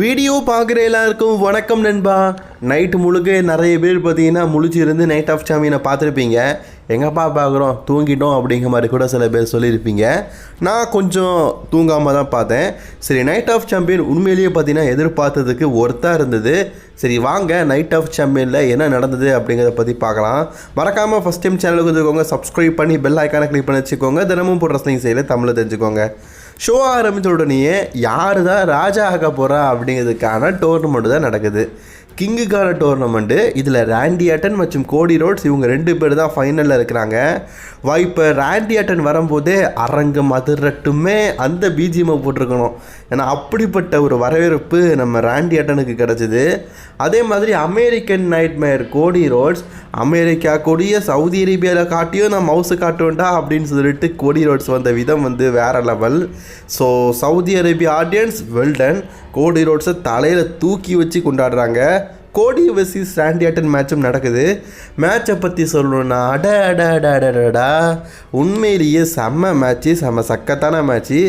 Video பார்க்குற எல்லாருக்கும் வணக்கம் நண்பா. நைட்டு முழுக்க நிறைய பேர் பார்த்தீங்கன்னா முழிச்சிருந்து நைட் ஆஃப் சாமியனை பார்த்துருப்பீங்க. எங்கப்பா பார்க்குறோம்? தூங்கிட்டோம் அப்படிங்கிற மாதிரி கூட சில பேர் சொல்லியிருப்பீங்க. நான் கொஞ்சம் தூங்காமல் தான் பார்த்தேன். சரி நைட் ஆஃப் சாம்பியன் உண்மையிலேயே பார்த்தீங்கன்னா எதிர்பார்த்ததுக்கு ஒர்த்தாக இருந்தது. சரி வாங்க நைட் ஆஃப் சாம்பியனில் என்ன நடந்தது அப்படிங்கிறத பற்றி பார்க்கலாம். மறக்காமல் ஃபஸ்ட் டைம் சேனலுக்கு வந்துக்கோங்க சப்ஸ்கிரைப் பண்ணி பெல் ஐக்கானை கிளிக் பண்ணி வச்சுக்கோங்க. தினமும் போடுற செய்யலை செய்யல தமிழில் தெரிஞ்சுக்கோங்க. ஷோ ஆரம்பித்த உடனேயே யார் தான் ராஜா ஆக போகிறா அப்படிங்கிறதுக்கான டோர்னமெண்ட் தான் நடக்குது. கிங்குக்கான டோர்னமெண்ட்டு இதில் ரேண்டி அட்டன் மற்றும் கோடி ரோட்ஸ் இவங்க ரெண்டு பேர் தான் ஃபைனலில் இருக்கிறாங்க. வாய்ப்பு இப்போ அட்டன் வரும்போதே அரங்கம் அதிரட்டுமே அந்த பிஜிஎம்மை போட்டிருக்கணும். ஏன்னா அப்படிப்பட்ட ஒரு வரவேற்பு நம்ம ராண்டி அட்டனுக்கு கிடச்சிது. அதே மாதிரி American nightmare Cody Rhodes America கொடிய சவுதி அரேபியாவில் காட்டியும் நான் மவுஸை காட்டுவேன்டா அப்படின்னு சொல்லிட்டு கோடி ரோட்ஸ் வந்த விதம் வந்து வேறு level so Saudi Arabia audience well done Cody ரோட்ஸை தலையில் தூக்கி வச்சு கொண்டாடுறாங்க. கோடி வெர்சஸ் சாண்டியாட்டன் மேட்சும் நடக்குது. மேட்சை பற்றி சொல்லணும்னா அட அட அட அட அடடா உண்மையிலேயே செம்ம மேட்ச்சு செம்ம சக்கத்தான மேட்ச்சு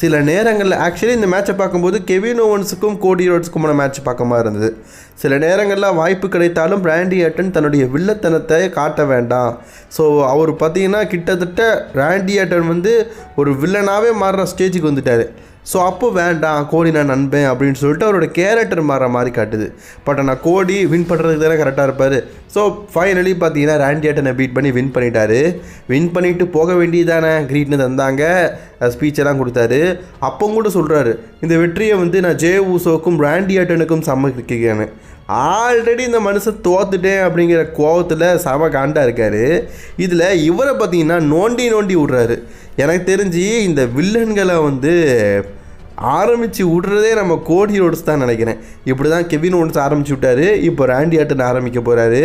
சில நேரங்களில் ஆக்சுவலி இந்த மேட்ச்சை பார்க்கும்போது கெவின் ஓவன்ஸுக்கும் கோடி ரோட்ஸுக்குமான மேட்ச் பார்க்க மாதிரி இருந்தது. சில நேரங்களில் வாய்ப்பு கிடைத்தாலும் பிராண்டி ஆட்டன் தன்னுடைய வில்லத்தனத்தை காட்ட வேண்டாம். ஸோ அவர் பார்த்தீங்கன்னா கிட்டத்தட்ட ராண்டி ஆட்டன் வந்து ஒரு வில்லனாகவே மாறுற ஸ்டேஜுக்கு வந்துட்டார். ஸோ அப்போ வேண்டாம் கோடி நான் நண்பேன் அப்படின்னு சொல்லிட்டு அவரோட கேரக்டர் மாற மாதிரி காட்டுது. பட் ஆனால் கோடி வின் பண்ணுறதுக்கு தானே கரெக்டாக இருப்பார். ஸோ ஃபைனலி பார்த்தீங்கன்னா ரேண்டியாட்டனை ஆட்டனை பீட் பண்ணி வின் பண்ணிட்டாரு. வின் பண்ணிட்டு போக வேண்டியதானே க்ரீட்னு தந்தாங்க. ஸ்பீச்செல்லாம் கொடுத்தாரு. அப்போ கூட சொல்கிறாரு இந்த வெற்றியை வந்து நான் ஜே ஊசோக்கும் ரேண்டியாட்டனுக்கும் ஆட்டனுக்கும் ஆல்ரெடி இந்த மனுஷன் தோத்துட்டேன் அப்படிங்கிற கோவத்தில் சம காண்டா இருக்கார். இதில் இவரை பார்த்தீங்கன்னா நோண்டி நோண்டி விட்றாரு. எனக்கு தெரிஞ்சு இந்த வில்லன்களை வந்து ஆரம்பித்து விட்றதே நம்ம கோடி ரோட்ஸ் தான் நினைக்கிறேன். இப்படி தான் கெவின் ஓன்ஸ் ஆரம்பிச்சு விட்டாரு. இப்போ ராண்டி ஆட்டன் ஆரம்பிக்க போகிறாரு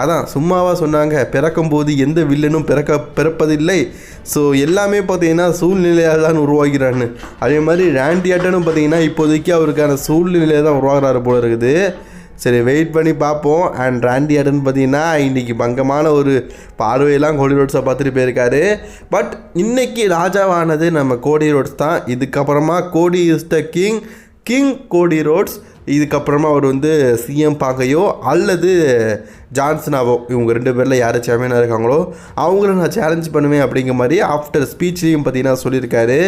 அதான் சும்மாவாக சொன்னாங்க. பிறக்கும்போது எந்த வில்லனும் பிறக்க பிறப்பதில்லை. ஸோ எல்லாமே பார்த்தீங்கன்னா சூழ்நிலையாக தான் உருவாகிறான்னு. அதே மாதிரி ராண்டி ஆட்டனும் பார்த்தீங்கன்னா இப்போதைக்கு அவருக்கான சூழ்நிலையை தான் உருவாகிறாரு போல இருக்குது. சரி வெயிட் பண்ணி பார்ப்போம். அண்ட் ராண்டி அடன் பார்த்தீங்கன்னா இன்றைக்கி பங்கமான ஒரு பார்வையெல்லாம் கோடி ரோட்ஸை பார்த்துட்டு போயிருக்காரு. பட் இன்றைக்கி ராஜாவானது நம்ம கோடி ரோட்ஸ் தான். இதுக்கப்புறமா Cody is the king king Cody Rhodes இதுக்கப்புறமா அவர் வந்து சிஎம் பார்க்கையோ அல்லது ஜான்சனாவோ இவங்க ரெண்டு பேரில் யார் சாம்பியனாக இருக்காங்களோ அவங்கள நான் சேலஞ்ச் பண்ணுவேன் அப்படிங்கிற மாதிரி ஆஃப்டர் ஸ்பீச்லேயும் பார்த்தீங்கன்னா சொல்லியிருக்காரு.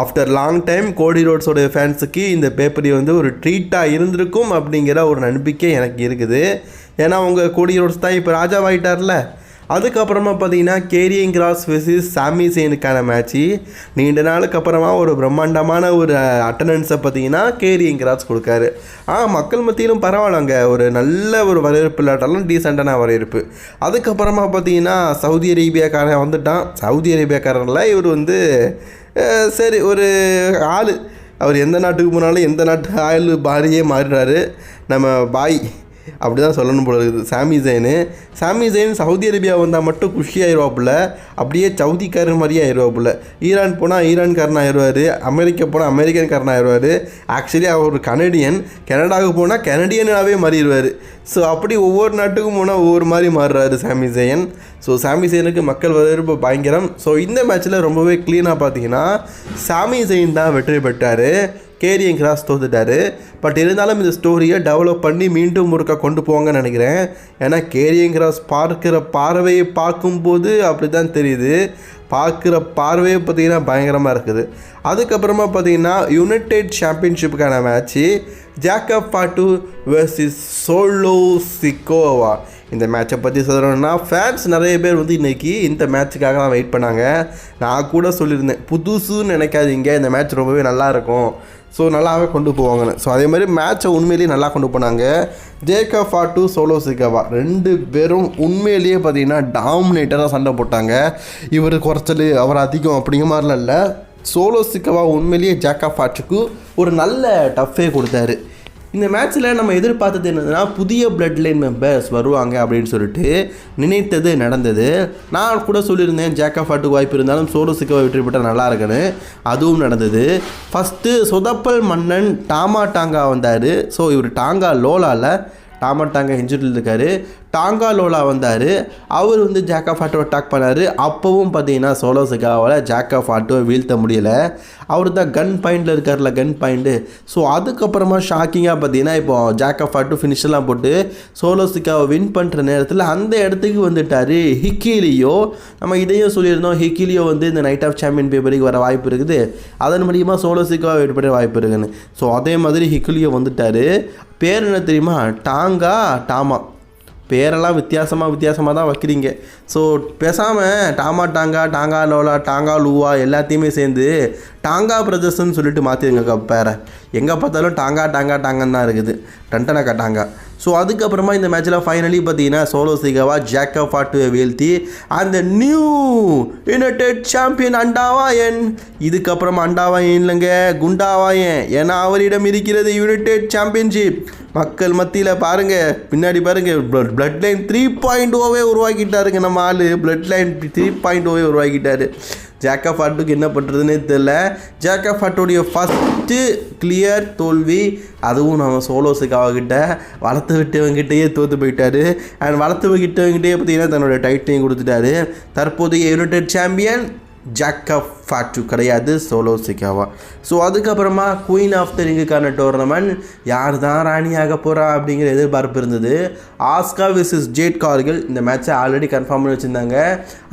ஆஃப்டர் லாங் டைம் கோடி ரோட்ஸோட ஃபேன்ஸுக்கு இந்த பேப்பரி வந்து ஒரு ட்ரீட்டாக இருந்திருக்கும் அப்படிங்கிற ஒரு நம்பிக்கை எனக்கு இருக்குது. ஏன்னா அவங்க கோடி ரோட்ஸ் தான் இப்போ ராஜாவாயிட்டார்ல அதுக்கப்புறமா பார்த்தீங்கன்னா கேரியிங் கிராஸ் வெர்சஸ் சாமி சேனுக்கான மேட்ச்சு நீண்ட நாளுக்கு அப்புறமா ஒரு பிரம்மாண்டமான ஒரு அட்டண்டன்ஸை பார்த்தீங்கன்னா கேரியிங் கிராஸ் கொடுக்காரு. ஆ மக்கள் மத்தியிலும் பரவாயில்லங்க. ஒரு நல்ல ஒரு வரவேற்பு இல்லாட்டாலும் டீசெண்டான வரவேற்பு. அதுக்கப்புறமா பார்த்தீங்கன்னா சவுதி அரேபியாக்காரன் வந்துட்டான். சவுதி அரேபியாக்காரனில் இவர் வந்து சரி ஒரு ஆள். அவர் எந்த நாட்டுக்கு போனாலும் எந்த நாட்டு ஆள் பாரியே மாறிடுறாரு. நம்ம பாய் அப்படி தான் சொல்லணும் போல இருக்குது. சாமி ஜெயினு. சாமி ஜெயின் சவுதி அரேபியா வந்தால் மட்டும் குஷி ஆயிடுவாப்புல. அப்படியே சவுதிக்காரன் மாதிரியே ஆயிடுவாப்புல. ஈரான் போனால் ஈரான்காரன் ஆயிடுவார். அமெரிக்கா போனால் அமெரிக்கன்காரன் ஆயிடுவார். ஆக்சுவலி அவர் ஒரு கனடியன். கனடாவுக்கு போனால் கனடியனாகவே மாறிடுவார். ஸோ அப்படி ஒவ்வொரு நாட்டுக்கும் போனால் ஒவ்வொரு மாதிரி மாறுறாரு சாமி ஜெயன் ஸோ சாமி ஜெயனுக்கு மக்கள் வரவேற்பு பயங்கரம். ஸோ இந்த மேட்ச்சில் ரொம்பவே க்ளீனாக பார்த்தீங்கன்னா சாமி ஜெயின் தான் வெற்றி பெற்றார். Carry on cross தோத்துட்டாரு. பட் இருந்தாலும் இந்த ஸ்டோரியை டெவலப் பண்ணி மீண்டும் ஒருக்கா கொண்டு போங்கன்னு நினைக்கிறேன். ஏன்னா கேரியன் கிராஸ் பார்க்குற பார்வையை பார்க்கும்போது அப்படி தான் தெரியுது. பார்க்குற பார்வையை பார்த்திங்கன்னா பயங்கரமாக இருக்குது. அதுக்கப்புறமா பார்த்தீங்கன்னா United சாம்பியன்ஷிப்புக்கான match Jacob Fatu versus Solo Sikoa இந்த மேட்சை பற்றி சொல்லணும்னா ஃபேன்ஸ் நிறைய பேர் வந்து இன்றைக்கி இந்த மேட்ச்சுக்காக தான் வெயிட் பண்ணாங்க. நான் கூட சொல்லியிருந்தேன் புதுசுன்னு நினைக்காதீங்க இந்த மேட்ச் ரொம்பவே நல்லாயிருக்கும் ஸோ நல்லாவே கொண்டு போவாங்கன்னு ஸோ அதே மாதிரி மேட்ச்சை உண்மையிலேயே நல்லா கொண்டு போனாங்க. ஜேகா டு சோலோ சிகவா ரெண்டு பேரும் உண்மையிலேயே பார்த்தீங்கன்னா டாமினேட்டராக சண்டை போட்டாங்க. இவர் குறைச்சல் அவர் அதிகம் அப்படிங்கிற மாதிரிலாம் இல்லை. சோலோ சிக்கவா உண்மையிலேயே ஜேக்கா ஃபாட்டுக்கு ஒரு நல்ல டஃப்பே கொடுத்தாரு. இந்த மேட்ச்சில் நம்ம எதிர்பார்த்தது என்னதுன்னா புதிய பிளட் லைன் மெம்பர்ஸ் வருவாங்க அப்படின்னு சொல்லிட்டு நினைத்தது நடந்தது. நான் கூட சொல்லியிருந்தேன் ஜேக்கா ஃபாட்டுக்கு வாய்ப்பு இருந்தாலும் சோலோ சிக்கவா வெற்றி பெற்றால் நல்லா இருக்குன்னு. அதுவும் நடந்தது. ஃபஸ்ட்டு சொதப்பல் மன்னன் டாமா டாங்கா வந்தார். ஸோ இவர் டாங்கா லோலாவில் டாமா டாங்கா இன்ஜுரியில் இருக்கார். டாங்கா லோலா வந்தார். அவர் வந்து ஜாக்கா ஃபாட்டோ அட்டாக் பண்ணார். அப்போவும் பார்த்தீங்கன்னா சோலோ சிகாவால் ஜாக்கா ஃபாட்டோ வீழ்த்த முடியலை. அவர் தான் கன் பாயிண்டில் இருக்கார்ல கன் பாயிண்ட்டு ஸோ அதுக்கப்புறமா ஷாக்கிங்காக பார்த்தீங்கன்னா இப்போ ஜாக்கா ஃபாட்டோ ஃபினிஷெல்லாம் போட்டு சோலோ சிக்காவை வின் பண்ணுற நேரத்தில் அந்த இடத்துக்கு வந்துட்டார் ஹிக்கிலியோ. நம்ம இதையும் சொல்லியிருந்தோம் ஹிக்கிலியோ வந்து இந்த நைட் ஆஃப் சாம்பியன் பேப்பருக்கு வர வாய்ப்பு இருக்குது. அதன் மூலியமாக சோலோ சிக்காவை வெற்றி வாய்ப்பு இருக்குன்னு. ஸோ அதே மாதிரி ஹிக்கிலியோ வந்துட்டார். பேர் என்ன தெரியுமா? டாங்கா டாமா. பேரெல்லாம் வித்தியாசமாக வித்தியாசமாக தான் வைக்கிறீங்க. ஸோ பேசாமல் டாமா டாங்கா டாங்கா லோலா டாங்கா லூவா எல்லாத்தையுமே சேர்ந்து டாங்கா பிரதர்ஸ்ன்னு சொல்லிட்டு மாற்றிடுங்க பேரை. எங்கே பார்த்தாலும் டாங்கா டாங்கா டாங்கன்னு தான் இருக்குது. டண்டனக்கா டாங்கா. ஸோ அதுக்கப்புறமா இந்த மேட்ச்சில் ஃபைனலி பார்த்தீங்கன்னா சோலோ சிகாவா ஜாக்கா ஃபாட்டுவை வீழ்த்தி அந்த நியூ யுனைடெட் சாம்பியன் அண்டாவாயன் இதுக்கப்புறமா அண்டாவாயன் இல்லைங்க குண்டாவாயன் ஏன்னா அவரிடம் இருக்கிறது யுனைடெட் சாம்பியன்ஷிப் மக்கள் மத்தியில் பாருங்கள் பின்னாடி பாருங்கள் பிளட் லைன் த்ரீ பாயிண்ட் ஓவே உருவாக்கிட்டாருங்க நம்ம ஆள். பிளட் லைன் த்ரீ பாயிண்ட் ஓவே உருவாக்கிட்டாரு. ஜாக்கா ஃபாட்டுக்கு என்ன பண்ணுறதுனே தெரில ஜாக்கா ஃபாட்டோடைய ஃபஸ்ட்டு கிளியர் தோல்வி அதுவும் நம்ம சோலோஸுக்காகக்கிட்ட வளர்த்து விட்டவங்கிட்டயே தோற்று போயிட்டாரு. அண்ட் வளர்த்து விட்டவங்கிட்டே பார்த்தீங்கன்னா தன்னோட டைட்டையும் கொடுத்துட்டாரு. தற்போதைய United champion Jacob Fatu கிடையாது சோலோ சிக்காவா. ஸோ அதுக்கப்புறமா குயின் ஆஃப் த ரிங்குக்கான டோர்னமெண்ட் யார் தான் ராணியாக போகிறா அப்படிங்கிற எதிர்பார்ப்பு இருந்தது. ஆஸ்கா விசஸ் ஜேட் கார்கள் இந்த மேட்ச்சை ஆல்ரெடி கன்ஃபார்ம் பண்ணி வச்சுருந்தாங்க.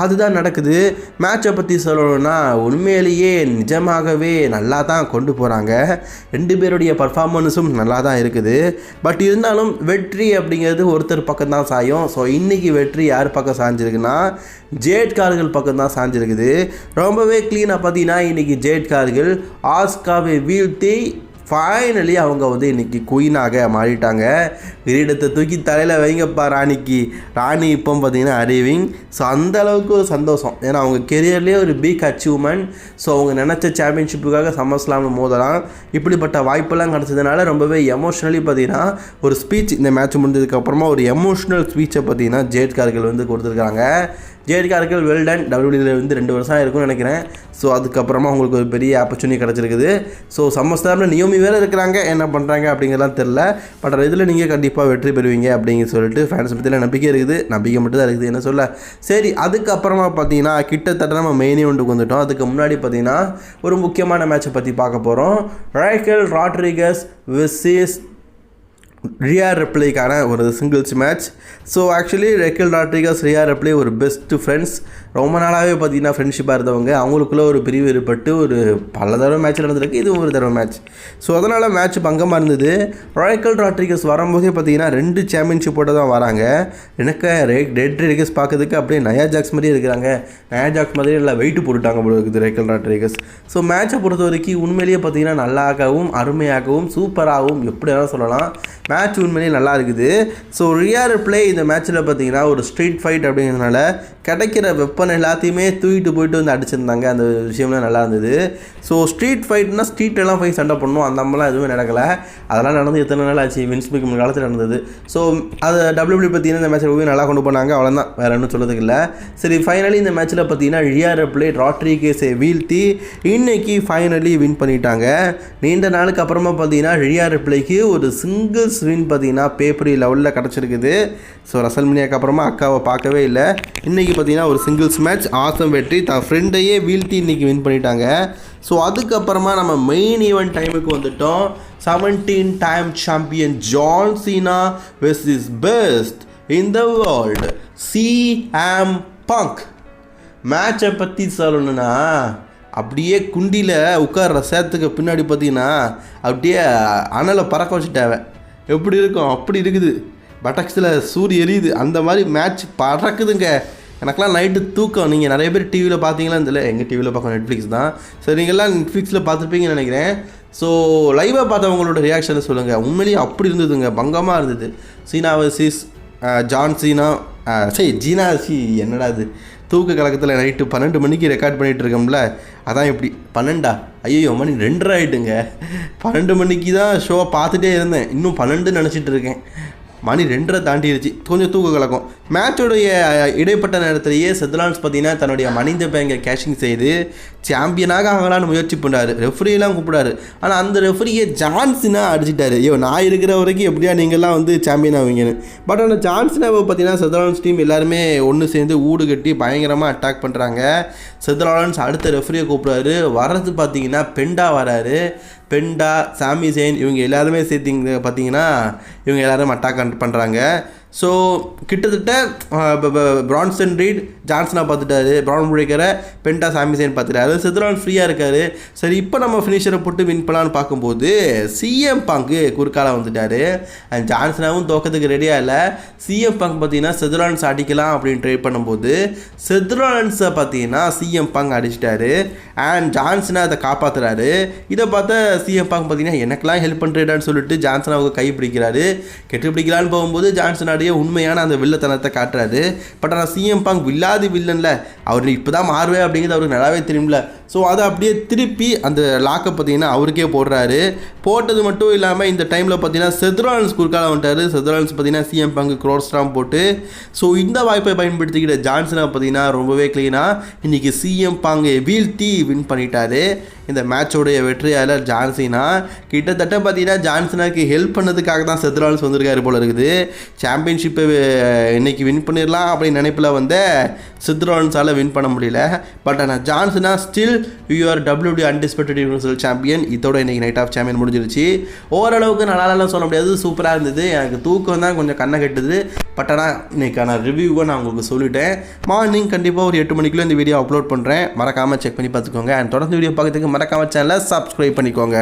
அதுதான் நடக்குது. மேட்சை பற்றி சொல்லணும்னா உண்மையிலேயே நிஜமாகவே நல்லா தான் கொண்டு போகிறாங்க ரெண்டு பேருடைய பர்ஃபார்மன்ஸும் நல்லா தான் இருக்குது. பட் இருந்தாலும் வெற்றி அப்படிங்கிறது ஒருத்தர் பக்கம் தான் சாயும். ஸோ இன்றைக்கி வெற்றி யார் பக்கம் சாஞ்சிருக்குன்னா ஜேட் கார்கள் பக்கம் தான் சாஞ்சிருக்குது. ரொம்பவே க்ளீன் நான் பார்த்தீங்கன்னா இன்றைக்கி ஜேட் கார்கள் ஆஸ்காவை வீழ்த்தி ஃபைனலி அவங்க வந்து இன்றைக்கி குயினாக மாறிட்டாங்க. கிரீடத்தை தூக்கி தலையில் வைங்கப்பா ராணிக்கு. ராணி இப்போ பார்த்தீங்கன்னா அறிவிங் ஸோ அந்த அளவுக்கு ஒரு சந்தோஷம். ஏன்னா அவங்க கெரியர்லேயே ஒரு பிக் அச்சீவ்மெண்ட் ஸோ அவங்க நினச்ச சாம்பியன்ஷிப்புக்காக சம்மர்ஸ்லாமில் மோதலாம். இப்படிப்பட்ட வாய்ப்பெல்லாம் கிடச்சதுனால ரொம்பவே எமோஷ்னலி பார்த்தீங்கன்னா ஒரு ஸ்பீச் இந்த மேட்ச் முடிஞ்சதுக்கப்புறமா ஒரு எமோஷ்னல் ஸ்பீச்சை பார்த்தீங்கன்னா ஜேட் கார்கள் வந்து கொடுத்துருக்காங்க. ஜேடிகா அர்கல் வெல் வெல்டன் டபிள்யூடியில் வந்து ரெண்டு வருஷம் இருக்கும்னு நினைக்கிறேன். ஸோ அதுக்கப்புறமா உங்களுக்கு ஒரு பெரிய ஆப்பர்ச்சுனிட்டி கிடச்சிருக்குது. ஸோ சமஸ்தாரில் நியோமி வேறு இருக்கிறாங்க. என்ன பண்ணுறாங்க அப்படிங்கிறலாம் தெரில பட் இதில் நீங்கள் கண்டிப்பாக வெற்றி பெறுவீங்க அப்படிங்கிற சொல்லிட்டு ஃபேன்ஸ் பற்றியில் நம்பிக்கை இருக்குது. நம்பிக்கை மட்டும் தான் இருக்குது. என்ன சொல்ல? சரி அதுக்கப்புறமா பார்த்தீங்கன்னா கிட்டத்தட்ட நம்ம மெயின் ஒன்றுக்கு வந்துட்டோம். அதுக்கு முன்னாடி பார்த்தீங்கன்னா ஒரு முக்கியமான மேட்சை பற்றி பார்க்க போகிறோம் ராய்கல் ராட்ரிகஸ் விசிஸ் ரியா ரெப்ளைக்கான ஒரு singles match so actually Raquel Rodriguez Rhea Ripley ஒரு பெஸ்ட் ஃப்ரெண்ட்ஸ் ரொம்ப நாளாகவே பார்த்தீங்கன்னா ஃப்ரெண்ட்ஷிப்பாக இருந்தவங்க அவங்களுக்குள்ளே ஒரு பிரிவு ஏற்பட்டு ஒரு பல தடவை மேட்ச் நடந்திருக்கு இது ஒரு தடவை மேட்ச் ஸோ அதனால் மேட்ச் பங்கமாக இருந்தது. ராய்க்கல் ராட்ரிகஸ் வரும்போதே பார்த்தீங்கன்னா ரெண்டு சாம்பியன்ஷிப்போட தான் வராங்க. எனக்கு ரெட் ரெகஸ் பார்க்கறதுக்கு அப்படியே நயா ஜாக்ஸ் மாதிரியே இருக்கிறாங்க. நயா ஜாக்ஸ் மாதிரியே நல்லா வெயிட்டு போட்டுட்டாங்க போல இருக்குது ரேக்கல் ராட்ரிகஸ் ஸோ மேட்சை பொறுத்த வரைக்கும் உண்மையிலேயே பார்த்தீங்கன்னா நல்லாகவும் அருமையாகவும் சூப்பராகவும் எப்படி வேணால் சொல்லலாம். மேட்ச் உண்மையிலேயே நல்லா இருக்குது. ஸோ ரியார் பிளே இந்த மேட்ச்சில் பார்த்தீங்கன்னா ஒரு ஸ்ட்ரீட் ஃபைட் அப்படிங்கிறதுனால கிடைக்கிற வெப்பன் எல்லாத்தையுமே தூக்கிட்டு போயிட்டு வந்து அடிச்சிருந்தாங்க. அந்த விஷயம்லாம் நல்லா இருந்தது. ஸோ ஸ்ட்ரீட் ஃபைட்னா ஸ்ட்ரீட்லலாம் போய் சண்டை பண்ணணும் அந்த மாதிரிலாம் எதுவுமே நடக்கலை. அதெல்லாம் நடந்து எத்தனை நாள் ஆச்சு? வின்ஸ் வின்ஸ்மிக் காலத்தில் நடந்தது. ஸோ அதை டபிள்யூபிள்யூ பார்த்தீங்கன்னா இந்த மேட்ச்சில் போய் நல்லா கொண்டு போனாங்க. அவ்வளோதான் வேறு ஒன்றும் சொல்லதுக்கு இல்லை. சரி ஃபைனலி இந்த மேட்ச்சில் பார்த்தீங்கன்னா ரியார் பிளே ராட்ரிகேஸை வீழ்த்தி இன்னைக்கு ஃபைனலி வின் பண்ணிட்டாங்க. நீண்ட நாளுக்கு அப்புறமா பார்த்தீங்கன்னா ரியார் பிளேக்கு ஒரு சிங்கிள்ஸ் வின் பார்த்தீங்கன்னா பேப்பரி லெவலில் கிடச்சிருக்குது. ஸோ ரசல்மினியாக்கு அப்புறமா அக்காவை பார்க்கவே இல்லை. இன்றைக்கி பார்த்தீங்கன்னா ஒரு சிங்கிள்ஸ் மேட்ச் ஆசம் வெற்றி. தான் ஃப்ரெண்டையே வீழ்த்தி இன்றைக்கி வின் பண்ணிட்டாங்க. ஸோ அதுக்கப்புறமா நம்ம மெயின் ஈவெண்ட் டைமுக்கு வந்துட்டோம். Seventeen time champion John Cena versus is best in the world C M Punk மேட்சை பற்றி சொல்லணும்னா அப்படியே குண்டியில் உட்கார்ற சேத்துக்கு பின்னாடி பார்த்தீங்கன்னா அப்படியே அனலை பறக்க வச்சுட்டாவ. எப்படி இருக்கும்? அப்படி இருக்குது. பட்டக்ஸில் சூரிய எரியுது. அந்த மாதிரி மேட்ச் பறக்குதுங்க. எனக்கெல்லாம் நைட்டு தூக்கம். நீங்கள் நிறைய பேர் டிவியில் பார்த்தீங்களா? இதில் எங்கள் டிவியில் பார்க்க நெட்ஃப்ளிக்ஸ் தான். ஸோ நீங்கள்லாம் நெட்ஃப்ளிக்ஸில் பார்த்துருப்பீங்கன்னு நினைக்கிறேன். ஸோ லைவாக பார்த்தவங்களோட ரியாக்ஷனை சொல்லுங்கள் உண்மையிலேயே அப்படி இருந்ததுங்க. பங்கமாக இருந்தது. Cena versus John Cena. சரி ஜீனா சி என்னடா இது? தூக்க கலக்கத்தில் நைட்டு பன்னெண்டு மணிக்கு ரெக்கார்ட் பண்ணிகிட்டு இருக்கோம்ல. அதான் எப்படி பன்னெண்டா? ஐயோ மணி ரெண்டரை ஆகிட்டுங்க பன்னெண்டு மணிக்கு தான் ஷோவை பார்த்துட்டே இருந்தேன். இன்னும் பன்னெண்டு நினச்சிட்டு இருக்கேன். மணி ரெண்டரை தாண்டிடுச்சு கொஞ்சம் தூக்க கலக்கும். மேட்சோடைய இடைப்பட்ட நேரத்திலேயே செத்லான்ஸ் பார்த்தீங்கன்னா தன்னுடைய மனித பேங்கை கேஷிங் செய்து சாம்பியனாக ஆகலான்னு முயற்சி பண்ணாரு ரெஃப்ரியெல்லாம் கூப்பிடாரு ஆனால் அந்த ரெஃப்ரியை ஜான்சினா அடிச்சிட்டாரு. ஐயோ நான் இருக்கிற வரைக்கும் எப்படியா நீங்கள்லாம் வந்து சாம்பியன் ஆவீங்கன்னு. பட் ஆனால் ஜான்சினாவை பார்த்தீங்கன்னா செத்லான்ஸ் டீம் எல்லாருமே ஒன்று சேர்ந்து ஊடு கட்டி பயங்கரமாக அட்டாக் பண்ணுறாங்க செத்லான்ஸ் அடுத்த ரெஃப்ரியை கூப்பிட்றாரு. வர்றது பார்த்தீங்கன்னா பெண்டா வராரு. பெண்டா சாமி செயின் இவங்க எல்லாருமே சேர்த்திங்க பார்த்தீங்கன்னா இவங்க எல்லாரும் அட்டாக் பண்ணுறாங்க ஸோ கிட்டத்தட்ட பிரான்சன் ரீட் ஜான்சனா பார்த்துட்டாரு. ப்ரான் பிரேக்கரை பெண்டா சாமிசேன் பார்த்துட்டாரு. செதுரான் ஃப்ரீயாக இருக்காரு. சரி இப்போ நம்ம ஃபினிஷரை போட்டு வின் பண்ணலான்னு பார்க்கும்போது சிஎம் பங்கு குறுக்கால வந்துட்டாரு. அண்ட் ஜான்சனாவும் தோக்கத்துக்கு ரெடியாக இல்லை. சிஎம் பங்க் பார்த்தீங்கன்னா செதுரான்ஸ் அடிக்கலாம் அப்படின்னு ட்ரை பண்ணும்போது செதுரான்ஸை பார்த்தீங்கன்னா சிஎம் பங்க் அடிச்சிட்டாரு. அண்ட் ஜான்சனா அதை காப்பாற்றுறாரு இதை பார்த்தா சிஎம் பங்க் பார்த்தீங்கன்னா எனக்கெல்லாம் ஹெல்ப் பண்ணுறேடான்னு சொல்லிட்டு ஜான்சனாவுக்கு கை பிடிக்கிறாரு. கெட்டு பிடிக்கலான்னு போகும்போது முன்னாடியே உண்மையான அந்த வில்லத்தனத்தை காட்டுறாரு. பட் ஆனால் சிஎம் பாங் வில்லாதி வில்லன்ல அவர் இப்போ தான் மாறுவே அப்படிங்கிறது அவருக்கு நல்லாவே தெரியும்ல. ஸோ அதை அப்படியே திருப்பி அந்த லாக்கை பார்த்தீங்கன்னா அவருக்கே போடுறாரு. போட்டது மட்டும் இல்லாமல் இந்த டைமில் பார்த்தீங்கன்னா செத்ரான்ஸ் குறுக்கால வந்துட்டார். செத்ரான்ஸ் பார்த்தீங்கன்னா சிஎம் பங்கு க்ரோஸ்டாம் போட்டு ஸோ இந்த வாய்ப்பை பயன்படுத்திக்கிட்ட ஜான்சனை பார்த்தீங்கன்னா ரொம்பவே க்ளீனாக இன்றைக்கி சிஎம் பாங்கை வீழ்த்தி வின் பண்ணிட்டாரு. இந்த மேட்சோடைய வெற்றியாளர் ஜான்சினா கிட்டத்தட்ட பார்த்தீங்கன்னா ஜான்சனாக்கு ஹெல்ப் பண்ணதுக்காக தான் செத்ரான்ஸ் வந்திருக்காரு போல இருக்குது. சாம்பியன்ஷிப்பை இன்னைக்கு வின் பண்ணிடலாம் அப்படின்னு நினைப்பில் வந்த சித்ரான்ஸால் வின் பண்ண முடியல. பட் ஆனால் John Cena still you are WD undisputed universal champion இதோட இன்னைக்கு நைட் ஆஃப் சாம்பியன் முடிஞ்சிருச்சு. ஓரளவுக்கு நல்லாலாம் சொல்ல முடியாது. சூப்பராக இருந்தது. எனக்கு தூக்கம் தான் கொஞ்சம் கண்ணை கட்டுது. பட் ஆனால் இன்றைக்கான ரிவ்யூவை நான் உங்களுக்கு சொல்லிட்டேன். மார்னிங் கண்டிப்பாக ஒரு எட்டு மணிக்குள்ளே இந்த வீடியோ அப்லோட் பண்ணுறேன் மறக்காமல் செக் பண்ணி பார்த்துக்கோங்க. அண்ட் தொடர்ந்து வீடியோ பார்க்கறதுக்கு மறக்காமல் சேனலை சப்ஸ்கிரைப் பண்ணிக்கோங்க.